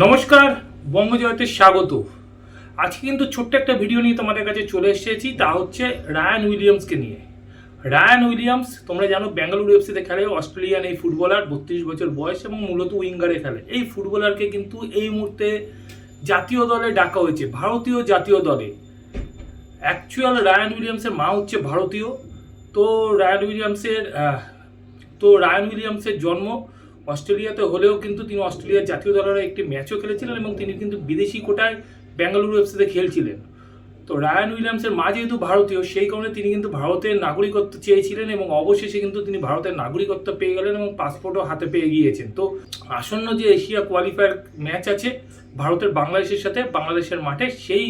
নমস্কার বঙ্গজয়তে স্বাগত। আজকে কিন্তু ছোট্ট একটা ভিডিও নিয়ে তোমাদের কাছে চলে এসেছি, তা হচ্ছে রায়ান উইলিয়ামসকে নিয়ে। রায়ান উইলিয়ামস তোমরা জানো বেঙ্গালুরু এফসিতে খেলে অস্ট্রেলিয়ান এই ফুটবলার বত্রিশ বছর বয়স এবং মূলত উইঙ্গারে খেলে। এই ফুটবলারকে কিন্তু এই মুহূর্তে জাতীয় দলে ডাকা হয়েছে, ভারতীয় জাতীয় দলে। অ্যাকচুয়াল রায়ান উইলিয়ামসের মা হচ্ছে ভারতীয়। তো রায়ান উইলিয়ামসের তো রায়ান উইলিয়ামসের জন্ম অস্ট্রেলিয়াতে হলেও কিন্তু তিনি অস্ট্রেলিয়ার জাতীয় দলের একটি ম্যাচও খেলেছিলেন এবং তিনি কিন্তু বিদেশি কোটায় বেঙ্গালুরু এফসিতে খেলছিলেন। তো রায়ান উইলিয়ামসের মা যেহেতু ভারতীয়, সেই কারণে তিনি কিন্তু ভারতের নাগরিকত্ব চেয়েছিলেন এবং অবশেষে কিন্তু তিনি ভারতের নাগরিকত্ব পেয়ে গেলেন এবং পাসপোর্টও হাতে পেয়ে গিয়েছেন। তো আসন্ন যে এশিয়া কোয়ালিফায়ার ম্যাচ আছে ভারতের বাংলাদেশের সাথে, বাংলাদেশের মাঠে, সেই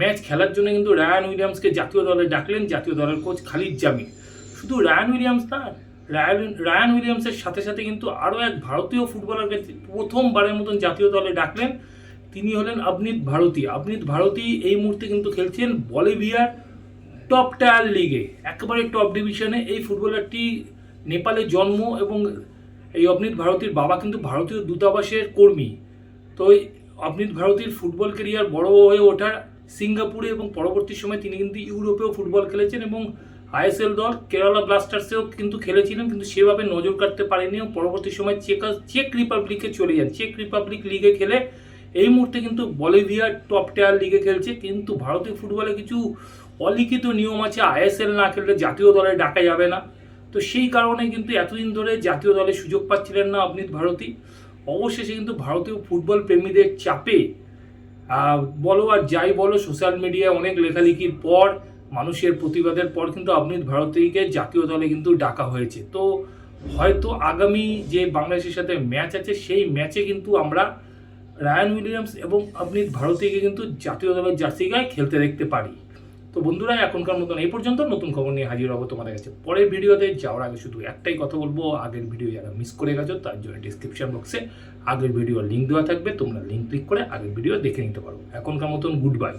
ম্যাচ খেলার জন্য কিন্তু রায়ান উইলিয়ামসকে জাতীয় দলে ডাকলেন জাতীয় দলের কোচ খালিদ জামিল। শুধু রায়ান উইলিয়ামস না রায়ান উইলিয়ামসের সাথে সাথে কিন্তু আরও এক ভারতীয় ফুটবলারকে প্রথমবারের মতন জাতীয় দলে ডাকলেন। তিনি হলেন আবনিত ভারতী। আবনিত ভারতী এই মুহূর্তে কিন্তু খেলছেন বলিভিয়ার টপ টায়ার লিগে। একেবারে টপ ডিভিশনে এই ফুটবলারটি নেপালে জন্ম এবং এই অবনীত ভারতীর বাবা কিন্তু ভারতীয় দূতাবাসের কর্মী। তো এই অবনীত ভারতীর ফুটবল কেরিয়ার বড় হয়ে ওঠা সিঙ্গাপুরে এবং পরবর্তী সময় তিনি কিন্তু ইউরোপেও ফুটবল খেলেছেন এবং আইএসএল দল কেরালা ব্লাস্টার্সেও কিন্তু খেলেছিলেন, কিন্তু সেভাবে নজর কাটতে পারেনি পরবর্তী সময় চেক চেক রিপাবলিকে চলে যান। চেক রিপাবলিক লিগে খেলে এই মুহূর্তে কিন্তু বলিভিয়ার টপ টায়ার লিগে খেলছে, কিন্তু ভারতীয় ফুটবলে কিছু অলিখিত নিয়ম আছে, আইএসএল না খেললে জাতীয় দলে ডাকা যাবে না। তো সেই কারণে কিন্তু এতদিন ধরে জাতীয় দলে সুযোগ পাচ্ছিলেন না অবনীত ভারতী। অবশেষে কিন্তু ভারতীয় ফুটবল প্রেমীদের চাপে বলো আর যাই বলো, সোশ্যাল মিডিয়ায় অনেক লেখালেখির পর মানুষের প্রতিবাদের পর কিন্তু অবনীত ভারতীকে জাতীয় দলে কিন্তু ডাকা হয়েছে। তো হয়তো আগামী যে বাংলাদেশের সাথে ম্যাচ আছে, সেই ম্যাচে কিন্তু আমরা রায়ান উইলিয়ামস এবং অবনীত ভারতীকে কিন্তু জাতীয় দলের জার্সি গায়ে খেলতে দেখতে পারি। তো বন্ধুরা, এখনকার মতন এই পর্যন্ত নতুন খবর নিয়ে হাজির হব তোমাদের কাছে। পরের ভিডিওতে যাওয়ার আগে শুধু একটাই কথা বলব, আগের ভিডিও যারা মিস করে গেছো তার জন্য ডিসক্রিপশন বক্সে আগের ভিডিওর লিঙ্ক দেওয়া থাকবে। তোমরা লিঙ্ক ক্লিক করে আগের ভিডিও দেখে নিতে পারো। এখনকার মতন গুড বাই